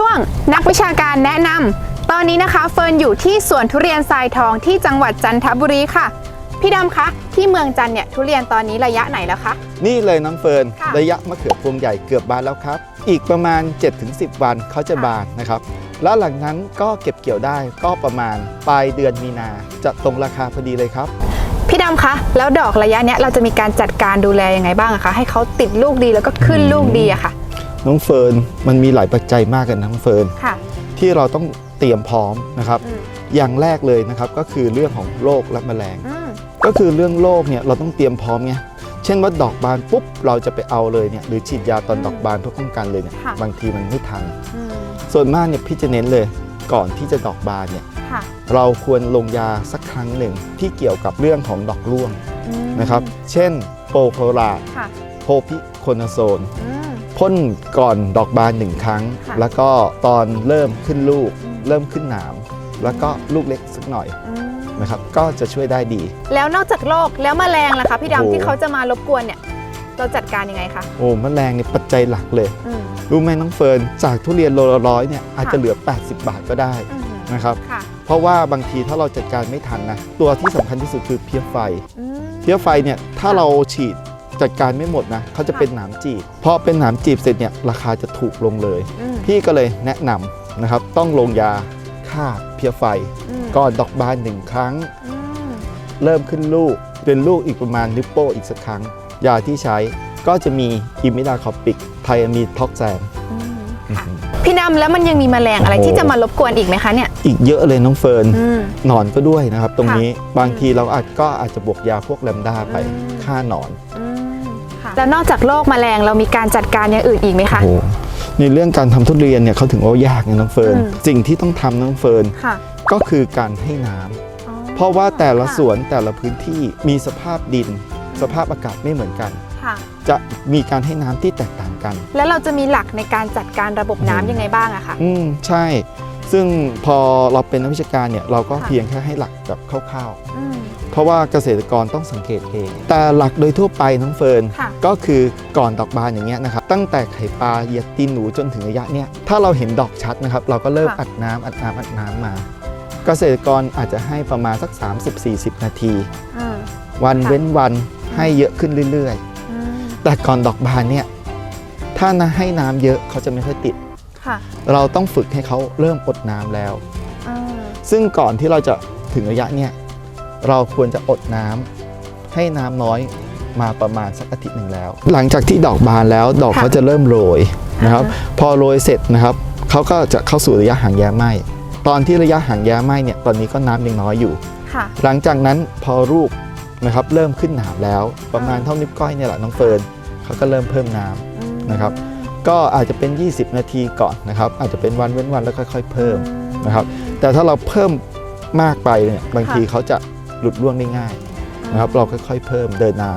ช่วงนักวิชาการแนะนำตอนนี้นะคะเฟิร์นอยู่ที่สวนทุเรียนทรายทองที่จังหวัดจันทบุรีค่ะ พี่ดำคะที่เมืองจันทร์เนี่ยทุเรียนตอนนี้ระยะไหนแล้วคะ นี่เลยน้องเฟิร์นค่ะ ระยะมะเขือพวงใหญ่เกือบบานแล้วครับ อีกประมาณ 7-10 วันเขาจะค่ะบานนะครับ แล้วหลังนั้นก็เก็บเกี่ยวได้ก็ประมาณปลายเดือนมีนาจะตรงราคาพอดีเลยครับ พี่ดำคะแล้วดอกระยะเนี้ยเราจะมีการจัดการดูแลยังไงบ้างอะคะให้เขาติดลูกดีแล้วก็ขึ้นลูกดีอะค่ะ น้องเฟิร์นมันมีหลายปัจจัยมากกันนะน้องเฟิร์นค่ะ ที่เราต้องเตรียมพร้อมนะครับ อืมอย่างแรกเลยนะครับก็คือเรื่องของโรคและแมลง อืมก็คือเรื่องโรคเนี่ยเราต้องเตรียมพร้อมไงเช่นว่าดอกบานปุ๊บเราจะไปเอาเลยเนี่ยหรือฉีดยาตอนดอกบานเพื่อป้องกันเลยเนี่ยค่ะ บางทีมันไม่ทัน อืมส่วนมากเนี่ยพี่จะเน้นเลยก่อนที่จะดอกบานเนี่ยค่ะเราควรลงยาสักครั้งหนึ่งที่เกี่ยวกับเรื่องของดอกร่วงอืมนะครับ เช่นโปรโคลาค่ะโพพิโคนาโซน อืม พ่นก่อนดอกบานหนึ่งครั้ง ค่ะแล้วก็ตอนเริ่มขึ้นลูก อืม เริ่มขึ้นหนาม แล้วก็ลูกเล็กสักหน่อยอืมนะครับ ก็จะช่วยได้ดี แล้วนอกจากโรคแล้วแมลงล่ะคะพี่โอ้โห ดำที่เขาจะมารบกวนเนี่ย เราจัดการยังไงคะโอ้แมลงเนี่ยปัจจัยหลักเลย อืม รู้ไหมน้องเฟิร์นจากทุเรียนโลละร้อยเนี่ยอาจจะค่ะเหลือ 80 บาทก็ได้อืมนะครับ ค่ะ เพราะว่าบางทีถ้าเราจัดการไม่ทันนะตัวที่สำคัญที่สุดคือเพี้ยไฟ อืม เพี้ยไฟเนี่ยถ้าเราฉีด จัดการไม่หมดนะเขาจะค่ะเป็นหนามจีบพอเป็นหนามจีบเสร็จเนี่ยราคาจะถูกลงเลยอืมพี่ก็เลยแนะนำนะครับ ต้องลงยาฆ่าเพี้ยไฟอืมก่อนดอกบานหนึ่งครั้งอืมเริ่มขึ้นลูกเป็นลูกอีกประมาณนิ้วโป้งอีกสักครั้ง ยาที่ใช้ก็จะมีอิมิดาคอปิกไทอามีท็อกแซนอืมค่ะพี่ดำแล้วมันยังมีแมลงอะไรโอ้โหที่จะมารบกวนอีกไหมคะเนี่ยอีกเยอะเลยน้องเฟิร์นอืมหนอนก็ด้วยนะครับ ตรงค่ะนี้บางทีเราอาจก็อาจจะบวกยาพวกแลมด้าไปอืมฆ่าหนอนอืมค่ะ แล้วนอกจากโรคแมลงเรามีการจัดการอย่างอื่นอีกไหมคะ โอ้โหในเรื่องการทำทุเรียนเนี่ยเขาถึงว่ายากนะน้องเฟิร์นอืม สิ่งที่ต้องทำน้องเฟิร์นค่ะก็คือการให้น้ำ อ๋อ เพราะว่าแต่ละค่สวนแต่ละพื้นที่มีสภาพดิน สภาพอากาศไม่เหมือนกัน ค่ะ จะมีการให้น้ำที่แตกต่างกัน แล้วเราจะมีหลักในการจัดการระบบน้ำยังไงบ้างอะคะ อืมใช่ ซึ่งพอเราเป็นนักวิชาการเนี่ยเราก็ค่ะ เพียงแค่ให้หลักแบบคร่าวอืมๆ เพราะว่าเกษตรกรต้องสังเกตเอง แต่หลักโดยทั่วไปน้องเฟิร์นค่ะก็คือก่อนดอกบานอย่างเงี้ยนะครับตั้งแต่ไข่ปลาเหยียดตีนหนูจนถึงระยะเนี้ยถ้าเราเห็นดอกชัดนะครับ เราก็เริ่มค่ะอัดน้ำอัดน้ำอัดน้ำมา เกษตรกรอาจจะให้ประมาณสัก 30-40 นาทีอืมวันค่ะเว้นวันให้เยอะขึ้นเรื่อยอืมๆแต่ก่อนดอกบานเนี่ยถ้านะให้น้ำเยอะเขาจะไม่ค่อยติดค่ะเราต้องฝึกให้เขาเริ่มอดน้ำแล้วอืมซึ่งก่อนที่เราจะถึงระยะเนี่ย เราควรจะอดน้ำให้น้ำน้อยมาประมาณสักอาทิตย์หนึ่งแล้ว หลังจากที่ดอกบานแล้วดอกเขาจะเริ่มโรยนะครับ พอโรยเสร็จนะครับเขาก็จะเข้าสู่ระยะหางแย้ไหมตอนที่ระยะหางแย้ไหมเนี่ยตอนนี้ก็น้ำยังน้อยอยู่ค่ะหลังจากนั้นพอลูกนะครับเริ่มขึ้นหนามแล้วประมาณเท่านิ้วก้อยเนี่ยแหละน้องเฟิร์นเขาก็เริ่มเพิ่มน้ำอืมนะครับก็อาจจะเป็น 20 นาทีก่อนนะครับ อาจจะเป็นวันเว้นวันแล้วค่อย ๆ เพิ่มนะครับ แต่ถ้าเราเพิ่มมากไปเนี่ยบางทีเขาจะ หลุดร่วงได้ง่ายนะครับเราค่อยๆ เพิ่มเดินน้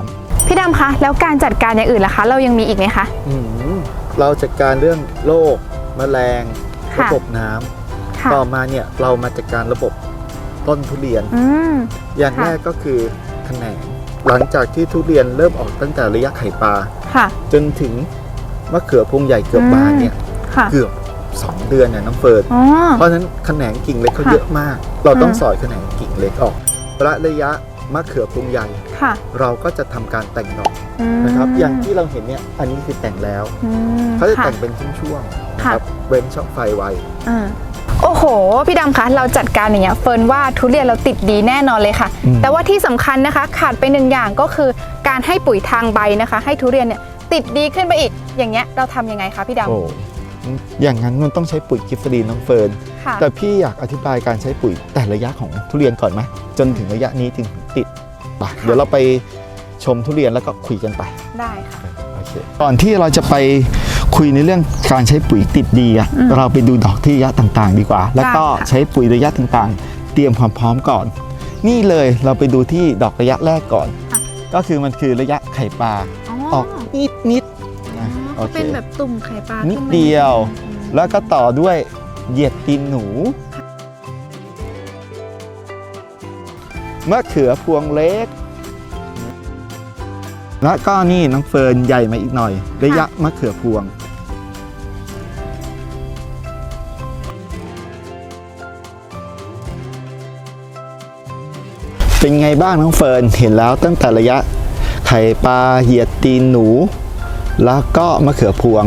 พี่ดำคะแล้วการจัดการอย่างอื่นล่ะคะ เรายังมีอีกไหมคะำเราจัดการเรื่องโรคแมลงค่ะระบบน้ำค่ะต่อมาเนี่ยเรามาจัดการระบบต้นทุเรียนอืมอย่างค่ะแรกก็คือแขนงหลังจากที่ทุเรียนเริ่มออกตั้งแต่ระยะไข่ปลาค่ะจนถึงมะเขือพวงใหญ่เกือบบานเนี่ยค่ะเกือบ 2 เดือนเนี่ยน้องเฟิร์นอ๋อเพราะฉะนั้นแขนงกิ่งเล็กเขาค่ะเยอะมาก เราต้องอืมสอยแขนงกิ่งเล็กออก ระระยะมะเขือพวงใหญ่ค่ะเราก็จะทำการแต่งดอกอืมนะครับ อย่างที่เราเห็นเนี่ยอันนี้คือแต่งแล้วอืมเขาจะค่ แต่งเป็นช่วงๆนะครับเว้นช่องไฟไว้ อ่าโอ้โห พี่ดำคะเราจัดการอย่างเงี้ยเฟิร์นว่าทุเรียนเราติดดีแน่นอนเลยค่ะ อืม แต่ว่าที่สำคัญนะคะ ขาดไปหนึ่งอย่างก็คือการให้ปุ๋ยทางใบนะคะ ให้ทุเรียนเนี่ยติดดีขึ้นไปอีกอย่างเงี้ยเราทำยังไงคะพี่ดโอ้อย่างนั้นมันต้องใช้ปุ๋ยกิฟฟรีนน้องเฟิร์นำค่ะ แต่พี่อยากอธิบายการใช้ปุ๋ยแต่ระยะของทุเรียนก่อนไหมจนถึงระยะนี้ถึงติดไปเดี๋ยวเราไปชมทุเรียนแล้วก็คุยกันไปได้ค่ะโอเคก่อนที่เราจะไปคุยในเรื่องการใช้ปุ๋ยติดดีอะอืมเราไปดูดอกที่ระยะต่างๆ ดีกว่า แล้วก็ได้ค่ะใช้ปุ๋ยระยะต่างๆ เตรียมความพร้อมก่อน นี่เลยเราไปดูที่ดอกระยะแรกก่อน ก็คือมันคือระยะไข่ปลาออกนิดนิดๆนะโอเคเป็นแบบตุ่มไข่ปลานินิดเดียว แล้วก็ต่อด้วย เหยียดตีนหนู มะเขือพวงเล็ก และก็นี่น้องเฟิร์นใหญ่มาอีกหน่อย ระยะมะเขือพวง เป็นไงบ้างน้องเฟิร์นเห็นแล้วตั้งแต่ระยะไข่ปลาเหยียดตีนหนู แล้วก็มะเขือพวง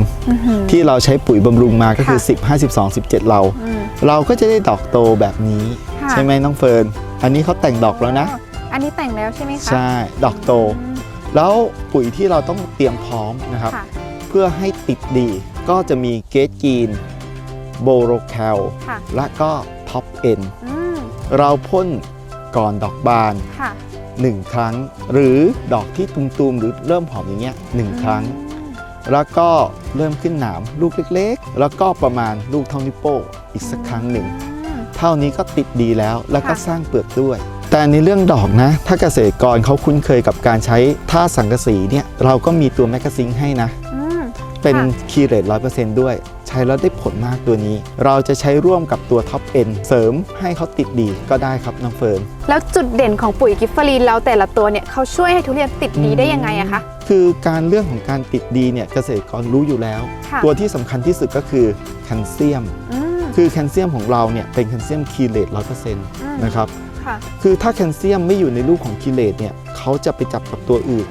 ที่เราใช้ปุ๋ยบำรุงมาก็คือค่ะ10 5 12 17 เราอืมเราก็จะได้ดอกโตแบบนี้ค่ะใช่ไหมน้องเฟิร์น อันนี้เขาแต่งดอกแล้วนะอ๋ออันนี้แต่งแล้วใช่ไหมคะใช่ดอกโตอืมแล้วปุ๋ยที่เราต้องเตรียมพร้อมนะครับค่ะเพื่อให้ติดดีก็จะมีเกสกีนโบโรแคลค่ะและก็ท็อปเอ็นอืมเราพ่นก่อนดอกบานค่ะ1ครั้ง หรือดอกที่ตุมๆหรือเริ่มหอมอย่างเงี้ยหนึ่งครั้ง แล้วก็เริ่มขึ้นหนามลูกเล็กๆ แล้วก็ประมาณลูกเท่านิ้วโป้งอีกสักครั้งหนึ่งอืมเท่านี้ก็ติดดีแล้วแล้วก็ค่ะสร้างเปลือกด้วย แต่ในเรื่องดอกนะ ถ้าเกษตรกรเขาคุ้นเคยกับการใช้ท่าสังกะสีเนี่ยเราก็มีตัวแมกกาซิงให้นะอืมเป็นค่ะคีเรตร้อยเปอร์เซนต์ด้วยใช้แล้วได้ผลมากตัวนี้ เราจะใช้ร่วมกับตัวท็อปเอ็นเสริมให้เขาติดดีก็ได้ครับน้องเฟิร์นแล้วจุดเด่นของปุ๋ยกิฟเฟอรีนเราแต่ละตัวเนี่ยเขาช่วยให้ทุเรียนติดดีได้ยังไงอะคะ คือการเรื่องของการติดดีเนี่ยเกษตรกรรู้อยู่แล้ว ค่ะ ตัวที่สำคัญที่สุดก็คือแคลเซียม อืม คือแคลเซียมของเราเนี่ยเป็นแคลเซียมคีเลตร้อยเปอร์เซ็นต์อืมนะครับ ค่ะ คือถ้าแคลเซียมไม่อยู่ในลูกของคีเลตเนี่ยเขาจะไปจับกับตัวอื่น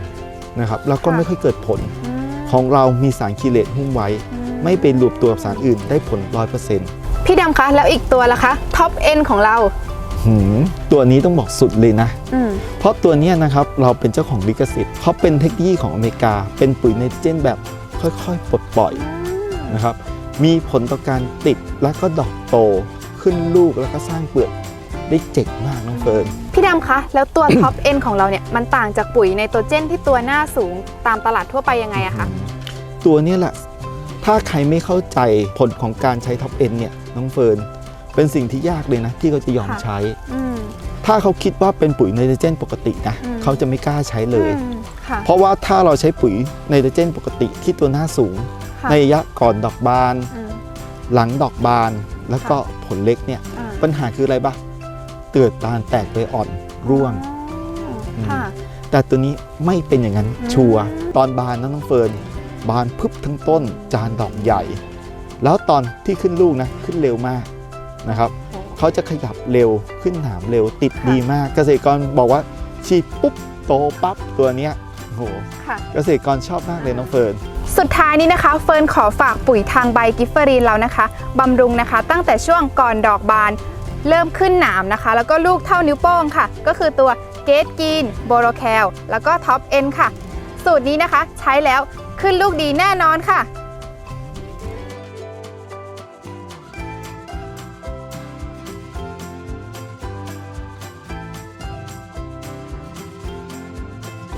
นะครับแล้วก็ค่ะ ไม่ค่อยเกิดผลอืมของเรามีสารคีเลตหุ้มไว้ อื ไม่เป็นรวมตัวกับสารอื่นได้ผลร้อยเปอร์เซ็นต์พี่ดำคะแล้วอีกตัวล่ะคะท็อปเอ็นของเราตัวนี้ต้องบอกสุดเลยนะ อืม เพราะตัวเนี้ยนะครับเราเป็นเจ้าของลิขสิทธิ์เขาเป็นเทคโนโลยีของอเมริกา เป็นปุ๋ยไนโตรเจนแบบค่อยๆปลดปล่อยนะครับ มีผลต่อการติดแล้วก็ดอกโตขึ้นลูกแล้วก็สร้างเปลือกได้เจ๋งมากน้องเฟิร์น พี่ดำคะแล้วตัว ท็อปเอ็นของเราเนี่ยมันต่างจากปุ๋ยไนโตรเจนที่ตัวหน้าสูงตามตลาดทั่วไปยังไงอะคะ ตัวเนี้ยแหละ ถ้าใครไม่เข้าใจผลของการใช้ท็อปเอ็นเนี่ยน้องเฟิร์นเป็นสิ่งที่ยากเลยนะ ที่เขาจะยอมค่ะใช้อืมถ้าเขาคิดว่าเป็นปุ๋ยไนโตรเจนปกตินะอืมเขาจะไม่กล้าใช้เลยอืมค่ะเพราะว่าถ้าเราใช้ปุ๋ยไนโตรเจนปกติที่ตัวหน้าสูงค่ะในระยะก่อนดอกบานอืมหลังดอกบานแล้วก็ผลเล็กเนี่ยอ่าปัญหาคืออะไรบ้างเกิดบานแตกใบอ่อนร่วงอ๋อค่ะแต่ตัวนี้ไม่เป็นอย่างนั้นอืมชัวร์ตอนบานนะน้องเฟิร์น บานพึบทั้งต้นจานดอกใหญ่ แล้วตอนที่ขึ้นลูกนะขึ้นเร็วมากนะครับเขาจะขยับเร็วขึ้นหนามเร็วติดดีมากเกษตรกรบอกว่าฉีดปุ๊บโตปั๊บตัวเนี้ยโอ้โหค่ะเกษตรกรชอบมากเลยน้องเฟิร์นสุดท้ายนี้นะคะเฟิร์นขอฝากปุ๋ยทางใบกิฟเฟอรีนเรานะคะบำรุงนะคะ ตั้งแต่ช่วงก่อนดอกบาน เริ่มขึ้นหนามนะคะ แล้วก็ลูกเท่านิ้วโป้งค่ะ ก็คือตัวเกตกีนโบโรแคลแล้วก็ท็อปเอ็นค่ะ สูตรนี้นะคะใช้แล้ว ขึ้นลูกดีแน่นอนค่ะ